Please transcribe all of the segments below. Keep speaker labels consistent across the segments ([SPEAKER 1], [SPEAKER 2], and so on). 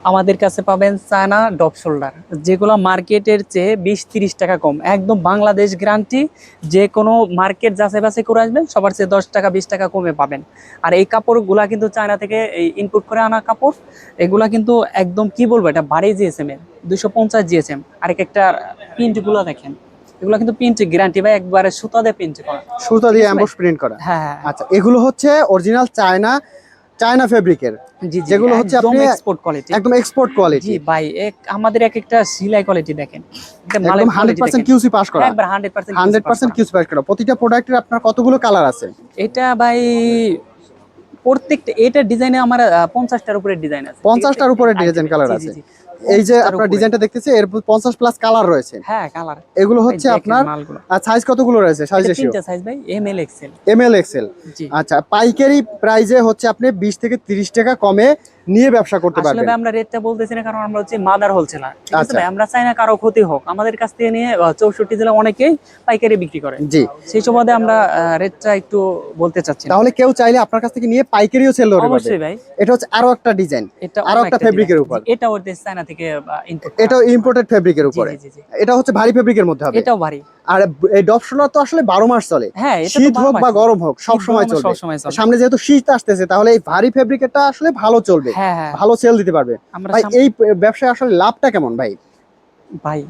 [SPEAKER 1] আমাদের কাছে পাবেন চায়না ডপ শোল্ডার যেগুলো মার্কেটের চেয়ে বিশ তিরিশ টাকা কম। একদম বাংলাদেশ গ্যারান্টি যে কোনো মার্কেট যাচাই বাছাই করে আসবেন সবার চেয়ে দশ টাকা বিশ টাকা কমে পাবেন। আর এই কাপড়গুলা কিন্তু চায়না থেকে এই ইনপুট করে আনা কাপড় এগুলা কিন্তু একদম কি বলব এটা ভারী জিএসএম এর দুশো পঞ্চাশ জিএসএম আরেক এক একটা প্রিন্টগুলো দেখেন এগুলো কিন্তু প্রিন্ট গ্যারান্টি বা একবারে সুতা দিয়ে প্রিন্ট করা।
[SPEAKER 2] সুতা দিয়ে
[SPEAKER 1] ভাই?
[SPEAKER 2] অ্যাম্বোস প্রিন্ট করা।
[SPEAKER 1] হ্যাঁ হ্যাঁ।
[SPEAKER 2] আচ্ছা এগুলো হচ্ছে অরিজিনাল চায়না চায়না ফেব্রিকের যেগুলো হচ্ছে
[SPEAKER 1] একদম
[SPEAKER 2] আপনি
[SPEAKER 1] এক্সপোর্ট কোয়ালিটি
[SPEAKER 2] একদম এক্সপোর্ট কোয়ালিটি
[SPEAKER 1] জি ভাই এক আমাদের এক একটা সিলাই কোয়ালিটি দেখেন।
[SPEAKER 2] একদম হান্ড্রেড
[SPEAKER 1] quality
[SPEAKER 2] পার্সেন্ট
[SPEAKER 1] দেখেন।
[SPEAKER 2] কিউসি পাস করা।
[SPEAKER 1] একবার hundred percent
[SPEAKER 2] hundred percent QC pass করা। প্রতিটা প্রোডাক্টের আপনার কতগুলো কালার আছে?
[SPEAKER 1] এটা ভাই প্রত্যেকটা এটা ডিজাইনে আমার পঞ্চাশটার উপরে ডিজাইন আছে।
[SPEAKER 2] 50 টার উপরে ডিজাইন
[SPEAKER 1] জি,
[SPEAKER 2] আছে। এই যে আপনার ডিজাইনটা দেখতেছি এর পঞ্চাশ প্লাস কালার রয়েছে।
[SPEAKER 1] হ্যাঁ কালার
[SPEAKER 2] এগুলো হচ্ছে আপনার সাইজ কতগুলো রয়েছে? সাইজ রেশিও
[SPEAKER 1] তিনটা সাইজ ভাই M L XL
[SPEAKER 2] M L XL আচ্ছা পাইকারি প্রাইজে হচ্ছে আপনি বিশ থেকে তিরিশ টাকা কমে নিয়ে ব্যবসা করতে
[SPEAKER 1] আসলে
[SPEAKER 2] পারবেন।
[SPEAKER 1] ভাই আমরা রেটটা বলতেছি না কারণ আমরা হচ্ছে মাদার হোলসেলার ঠিক আছে
[SPEAKER 2] আচ্ছা।
[SPEAKER 1] ভাই আমরা চাই না কারও ক্ষতি হোক। আমাদের কাছ থেকে নিয়ে আহ, চৌষট্টি জেলা অনেকেই পাইকারি বিক্রি করে।
[SPEAKER 2] জি।
[SPEAKER 1] সেই সুবাদে আমরা রেটটা একটু বলতে চাচ্ছি না।
[SPEAKER 2] তাহলে কেউ চাইলে আপনার কাছ থেকে নিয়ে পাইকারিও সেল করতে পারবে
[SPEAKER 1] অবশ্যই ভাই।
[SPEAKER 2] এটা হচ্ছে আরও একটা ডিজাইন
[SPEAKER 1] এটা আরও
[SPEAKER 2] একটা ফেব্রিকের উপর।
[SPEAKER 1] এটা ওর দেশ চায়না থেকে ইনপুট
[SPEAKER 2] এটাও ইম্পোর্টেড ফেব্রিকের উপরে।
[SPEAKER 1] জি জি।
[SPEAKER 2] এটা হচ্ছে ভারী ফেব্রিকের মধ্যে হবে।
[SPEAKER 1] এটাও ভারী।
[SPEAKER 2] আর এই ডপশনার তো আসলে বারো মাস চলে।
[SPEAKER 1] হ্যাঁ
[SPEAKER 2] শীত হোক বা গরম হোক সব সময় চলবে। সামনে যেহেতু শীত আসতেছে তাহলে এই ভারী ফেব্রিকেরটা আসলে ভালো চলবে।
[SPEAKER 1] হ্যাঁ হ্যাঁ।
[SPEAKER 2] ভালো সেল দিতে পারবে। ভাই এই ব্যবসায় আসলে লাভটা কেমন ভাই?
[SPEAKER 1] ভাই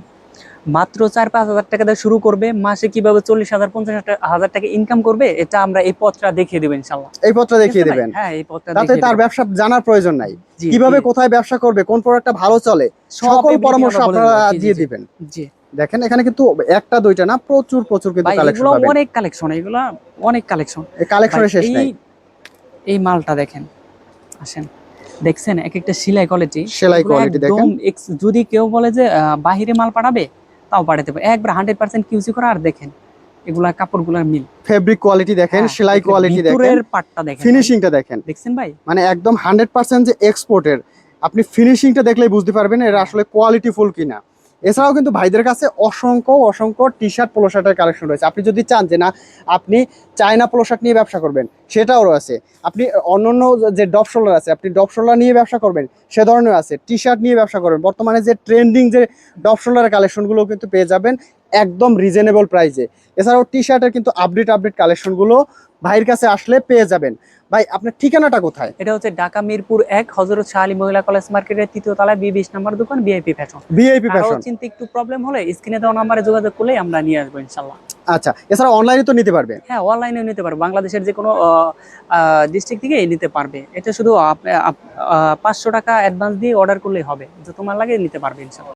[SPEAKER 1] মাত্র চার পাঁচ হাজার টাকা দিয়ে শুরু করবে মাসে কীভাবে চল্লিশ হাজার পঞ্চাশ হাজার টাকা ইনকাম করবে এটা আমরা এই পথটা দেখিয়ে দেবো ইনশাল্লাহ
[SPEAKER 2] এই পথটা দেখিয়ে? দেবেন।
[SPEAKER 1] হ্যাঁ এই পথটা
[SPEAKER 2] তাতে তার ব্যবসা জানার প্রয়োজন নাই। কীভাবে কোথায় ব্যবসা করবে কোন প্রোডাক্টটা ভালো চলে সকল পরামর্শ আপনারা দিয়ে দিবেন।
[SPEAKER 1] জি।
[SPEAKER 2] দেখেন এখানে কিন্তু একটা দুইটা না প্রচুর প্রচুর কিন্তু কালেকশন পাবেন।
[SPEAKER 1] অনেক কালেকশন এগুলা অনেক কালেকশন
[SPEAKER 2] এই কালেকশনের শেষ নাই।
[SPEAKER 1] এই মালটা দেখেন আসেন দেখছেন এক একটা সেলাই কোয়ালিটি
[SPEAKER 2] সেলাই quality দেখেন।
[SPEAKER 1] যদি কেউ বলে যে বাহিরে মাল পাঠাবে তাও পাঠাতে পারে একবার হান্ড্রেড পার্সেন্ট কিউসি করা আর দেখেন এগুলা কাপড়গুলার মিল।
[SPEAKER 2] ফেব্রিক কোয়ালিটি দেখেন
[SPEAKER 1] হ্যাঁ,
[SPEAKER 2] সেলাই কোয়ালিটি দেখেন।
[SPEAKER 1] ভিতরের পাটটা দেখেন।
[SPEAKER 2] ফিনিশিংটা দেখেন।
[SPEAKER 1] দেখছেন ভাই?
[SPEAKER 2] মানে একদম হান্ড্রেড পার্সেন্ট যে এক্সপোর্টের আপনি ফিনিশিংটা দেখলেই বুঝতে পারবেন এর আসলে কোয়ালিটি ফুল কিনা। এছাড়াও কিন্তু ভাইদের কাছে অসংখ্য অসংখ্য টি শার্ট পোলো শার্টের কালেকশন রয়েছে। আপনি যদি চান যে না, আপনি চায়না পোলো শার্ট নিয়ে ব্যবসা করবেন, সেটাও রয়েছে। আপনি অন্যান্য যে ডপ শোল্ডার আছে, আপনি ডপ শোল্ডার নিয়ে ব্যবসা করবেন, সে ধরনের আছে। টি শার্ট নিয়ে ব্যবসা করবেন। বর্তমানে যে ট্রেন্ডিং যে ডপ শোল্ডারের কালেকশনগুলো কিন্তু পেয়ে যাবেন একদম রিজনেবল প্রাইসে এছাড়াও টি শার্টের কিন্তু আপডেট আপডেট কালেকশনগুলো ভাইয়ের কাছে আসলে পেয়ে যাবেন। ভাই আপনার ঠিকানাটা কোথায়?
[SPEAKER 1] এটা হচ্ছে ঢাকা মিরপুর এক হজরত শাহ আলী মহিলা কলেজ মার্কেটের তৃতীয় তলায় বিশ নাম্বার দোকান বিআইপি ফ্যাশন
[SPEAKER 2] ভিআইপি ফ্যাশন
[SPEAKER 1] চিন্তা একটু প্রবলেম হলে স্ক্রিনে দেওয়া নাম্বারে যোগাযোগ করলেই আমরা নিয়ে আসব ইনশাল্লাহ
[SPEAKER 2] আচ্ছা এছাড়া অনলাইনে তো নিতে পারবে?
[SPEAKER 1] হ্যাঁ অনলাইনেও নিতে পারবে। বাংলাদেশের যে কোনো ডিস্ট্রিক্ট থেকে নিতে পারবে। এটা শুধু পাঁচশো টাকা অ্যাডভান্স দিয়ে অর্ডার করলেই হবে। যত তোমার লাগে নিতে পারবে ইনশাল্লাহ